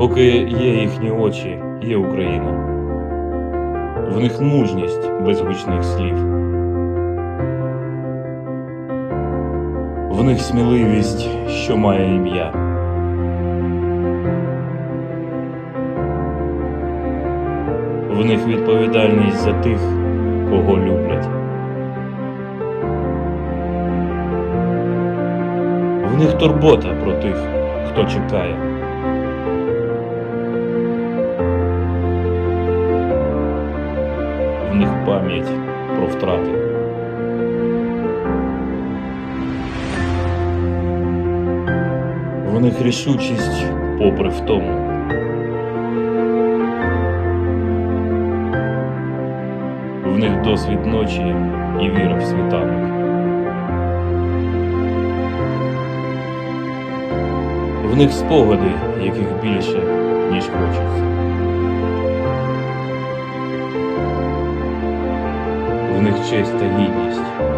Поки є їхні очі, є Україна. В них мужність без гучних слів. В них сміливість, що має ім'я. В них відповідальність за тих, кого люблять. В них турбота про тих, хто чекає. В них пам'ять про втрати. В них рішучість попри втому. В них досвід ночі і віра в світанок. В них спогади, яких більше, ніж хочеться. В них честь та гідність